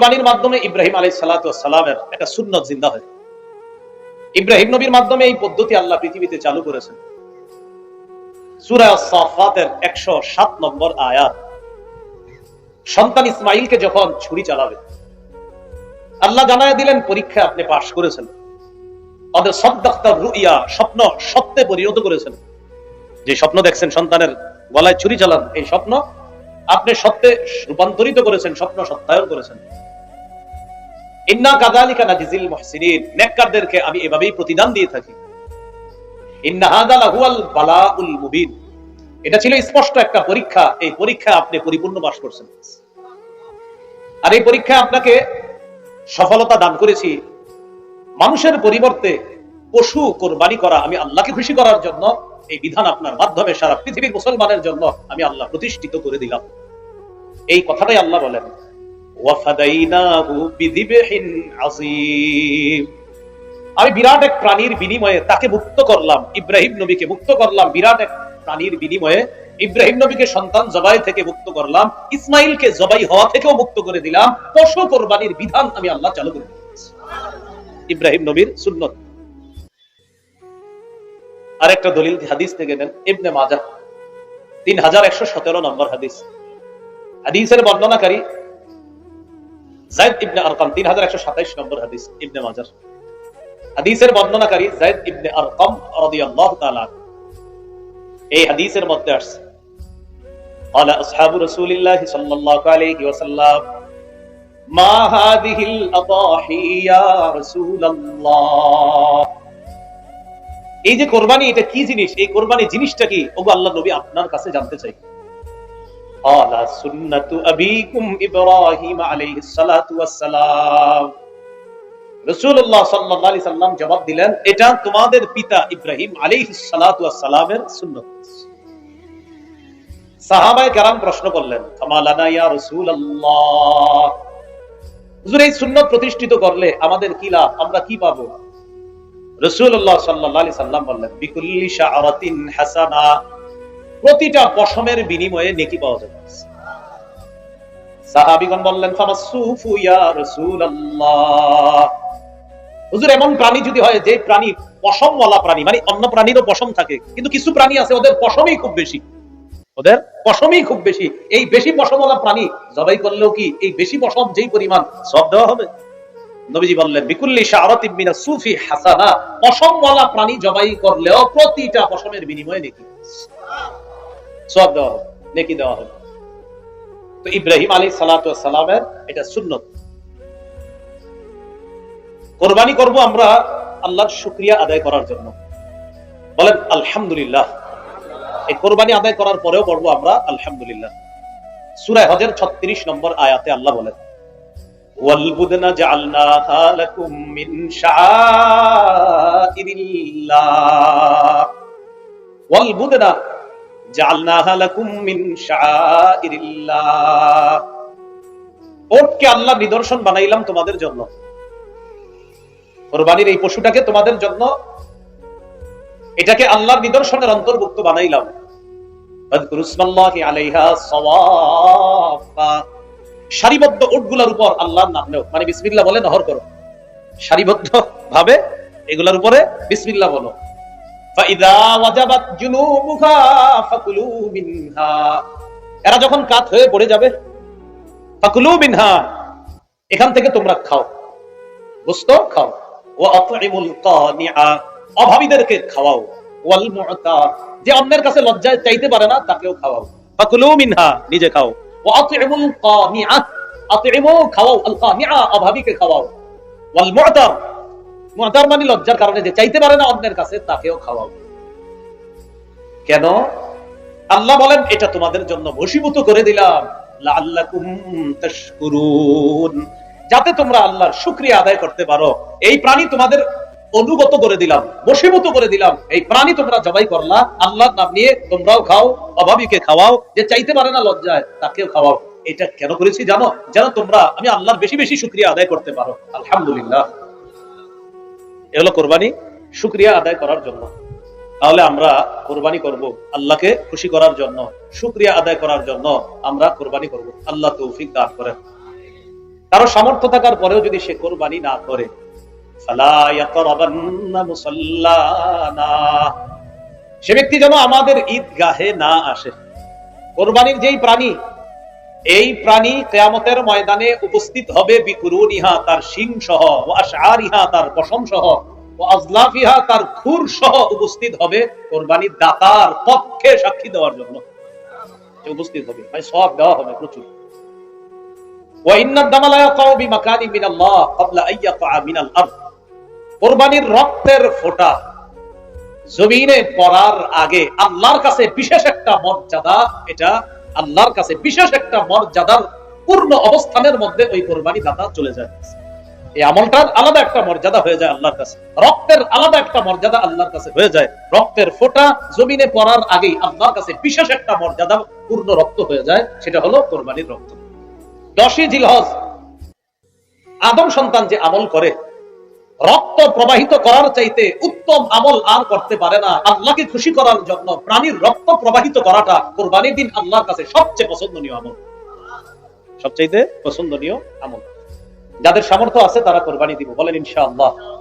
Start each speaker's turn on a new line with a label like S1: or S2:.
S1: কোরবানির মাধ্যমে ইব্রাহিম আলাই সালামের একটা সুন্নত জিন্দা হয় ইব্রাহিম নবীর মাধ্যমে এই পদ্ধতি আল্লাহ পৃথিবীতে চালু করেছেন। একশো সাত নম্বর আয়াত। সন্তান ইসমাইলকে যখন ছুরি চালাবে, আল্লাহ জানায় দিলেন পরীক্ষা আপনি পাশ করেছেন। রুইয়া স্বপ্ন সত্যে পরিণত করেছেন। যে স্বপ্ন দেখছেন সন্তানের গলায় ছুরি চালান, এই স্বপ্ন আপনি সত্যে রূপান্তরিত করেছেন, স্বপ্ন সত্যায়ন করেছেন। ইন্না কাদালিকা নাজিজিল মুহসিনিন। নেককারদেরকে আমি এভাবেই প্রতিদান দিয়ে থাকি। ইন্না হাদা বালাউল মুবিন। এটা ছিল স্পষ্ট একটা পরীক্ষা। এই পরীক্ষা আপনি পরিপূর্ণ করছেন। আর এই আপনাকে সফলতা দান করেছি। মানুষের পরিবর্তে পশু কোরবানি করা, আমি আল্লাহকে খুশি করার জন্য, এই বিধান আপনার মাধ্যমে সারা পৃথিবীর মুসলমানের জন্য আমি আল্লাহ প্রতিষ্ঠিত করে দিলাম। এই কথাটাই আল্লাহ বলেন। আমি বিরাট এক প্রাণীর বিনিময়ে তাকে মুক্ত করলাম, ইব্রাহিম নবীকে মুক্ত করলাম, বিরাট এক প্রাণীর বিনিময়ে ইব্রাহিম নবীকে সন্তান জবাই থেকে মুক্ত করলাম, ইসমাইলকে জবাই হওয়া থেকেও মুক্ত করে দিলাম, পশু কোরবানির বিধান আমি আল্লাহ চালু করে ইব্রাহিম নবীর সুন্নত। আরেকটা দলিল হাদিস থেকে নেন, ইবনে মাজা তিন হাজার একশো সতেরো নম্বর হাদিস। হাদিসের বর্ণনাকারী জায়দ ইবনে আরকাম তিন হাজার একশো সাতাইশ নম্বর হাদিস ইবনে মাজার হাদিসের বর্ণনাকারী জায়দ ইবনে আরকাম রাদিয়াল্লাহু তাআলা এই হাদিসের মধ্যে আসছে قال أصحاب رسول الله صلى الله عليه وسلم ما هذه الأضاحي يا رسول الله এই যে কোরবানি এটা কি জিনিস এই কোরবানি জিনিসটা কি ওগো আল্লাহ নবী আপনার কাছে জানতে চাই قال سنة أبيكم إبراهيم عليه الصلاة والسلام রসুল্লাহ সাল্লাহ আলি সাল্লাম জবাব দিলেন এটা তোমাদের পিতা ইব্রাহিম আলী সালামের সুন্নত সাহাবায় কারাম প্রশ্ন করলেন কামালানা ইয়া রসুল আল্লাহ হুজুর এই সুন্নত প্রতিষ্ঠিত করলে আমাদের কি লাভ আমরা কি পাবো রসুল্লাহ সাল্লাহ আলি সাল্লাম বললেন বিকুল্লি শাহরাতিন হাসানা প্রতিটা পশমের বিনিময়ে নেকি পাওয়া যাবে সাহাবিগণ বললেন ফামাসুফু ইয়া রাসূলুল্লাহ। হুজুর, এমন প্রাণী যদি হয়, যে প্রাণী পশমওয়ালা প্রাণী মানে অন্য প্রাণীরও পশম থাকে, কিন্তু কিছু প্রাণী আছে, ওদের পশমই খুব বেশি। ওদের পশমই খুব বেশি। এই বেশি পশমওয়ালা প্রাণী, জবাই করলেও কি এই বেশি পশম যেই পরিমাণ, সব দেওয়া হবে? নবীজি বললেন, বিকুল্লি শাহরাত মিনা সুফি হাসানা। পশমওয়ালা প্রাণী জবাই করলেও প্রতিটা পশমের বিনিময়ে নেকি। সব দেওয়া হবে নেকি দেওয়া হবে তো ইব্রাহিম আলী সালামের এটা সুন্নত কোরবানি করব আমরা আল্লাহর শুক্রিয়া আদায় করার জন্য বলেন আলহামদুলিল্লাহ এই কোরবানি আদায় করার পরেও পড়বো আমরা আলহামদুলিল্লাহ সুরায় হজের ছত্রিশ নম্বর আয়াতে আল্লাহ বলেন والبدن جعلناها لكم من شعائر الله والبدن ওটকে আল্লাহ নিদর্শন বানাইলাম তোমাদের জন্য। কোরবানির এই পশুটাকে তোমাদের জন্য। এটাকে আল্লাহর নিদর্শনের অন্তর্ভুক্ত বানাইলাম। সারিবদ্ধ উটগুলোর উপর আল্লাহর নাম নেও। মানে বিসমিল্লাহ বলে নহর করো। সারিবদ্ধ ভাবে এগুলার উপরে বিসমিল্লাহ বলো। এরা যখন কাত হয়ে পড়ে যাবে, ফাকুলু এখান থেকে তোমরা খাও। বুঝত খাও। ও অভাবীদেরকে খাওয়াও। ওয়াল যে অন্যের কাছে লজ্জায় চাইতে পারে না, তাকেও খাওয়াও। ফাকুলু মিনহা, নিজে খাও। ও আতইমুল কানিআ আতইমু খাওয়াও। আল কানিআ, অভাবীকে খাওয়াও। ওয়াল মুআতা মুআতার মানে লজ্জার কারণে যে চাইতে পারে না অন্যের কাছে, তাকেও খাওয়াও। কেন? আল্লাহ বলেন, এটা তোমাদের জন্য বশীভূত করে দিলাম। যাতে তোমরা আল্লাহর শুকরিয়া আদায় করতে পারো। এই প্রাণী তোমাদের অনুগত করে দিলাম, বশীভূত করে দিলাম। এই প্রাণী তোমরা জবাই করলা, আল্লাহর নাম নিয়ে তোমরাও খাও, অভাবীকে খাওয়াও, যে চাইতে পারে না লজ্জায়, তাকেও খাওয়াও। এটা কেন করেছি জানো? যেন তোমরা, আমি আল্লাহর বেশি বেশি শুকরিয়া আদায় করতে পারো। আলহামদুলিল্লাহ। এ হলো কোরবানি শুক্রিয়া আদায় করার জন্য। তাহলে আমরা কোরবানি করব আল্লাহকে খুশি করার জন্য, শুক্রিয়া আদায় করার জন্য আমরা কোরবানি করব। আল্লাহ তৌফিক দান করেন। কারও সামর্থ্য থাকার পরেও যদি সে কোরবানি না করে। সে ব্যক্তি যেন আমাদের ঈদগাহে না আসে। কোরবানির যেই প্রাণী এই প্রাণী কেয়ামতের ময়দানে উপস্থিত হবে বিকুরুনিহা তার সিং সহ, ও আশারিহা তার পশম সহ, ও তার খুর সহ উপস্থিত হবে কোরবানি দাতার পক্ষে সাক্ষী দেওয়ার জন্য। উপস্থিত হবে। মানে সব দেওয়া হবে প্রচুর। কোরবানির রক্তের ফোঁটা জমিনে পড়ার আগে আল্লাহর কাছে বিশেষ একটা মর্যাদা, এটা আল্লাহর কাছে বিশেষ একটা মর্যাদার পূর্ণ অবস্থানের মধ্যে ওই কোরবানি দাতা চলে যায়। এই আমলটার আলাদা একটা মর্যাদা হয়ে যায় আল্লাহর কাছে। রক্তের আলাদা একটা মর্যাদা আল্লাহর কাছে হয়ে যায়। রক্তের ফোঁটা জমিনে পড়ার আগেই আল্লাহর কাছে বিশেষ একটা মর্যাদা পূর্ণ রক্ত হয়ে যায়, সেটা হলো কোরবানির রক্ত। দশই জিলহজ, আদম সন্তান যে আমল করে রক্ত প্রবাহিত করার চাইতে উত্তম আমল আর করতে পারে না। আল্লাহকে খুশি করার জন্য প্রাণীর রক্ত প্রবাহিত করাটা কোরবানির দিন আল্লাহর কাছে সবচেয়ে পছন্দনীয় আমল। সবচাইতে পছন্দনীয় আমল। যাদের সামর্থ্য আছে তারা কোরবানি দিব, বলেন ইনশাআল্লাহ।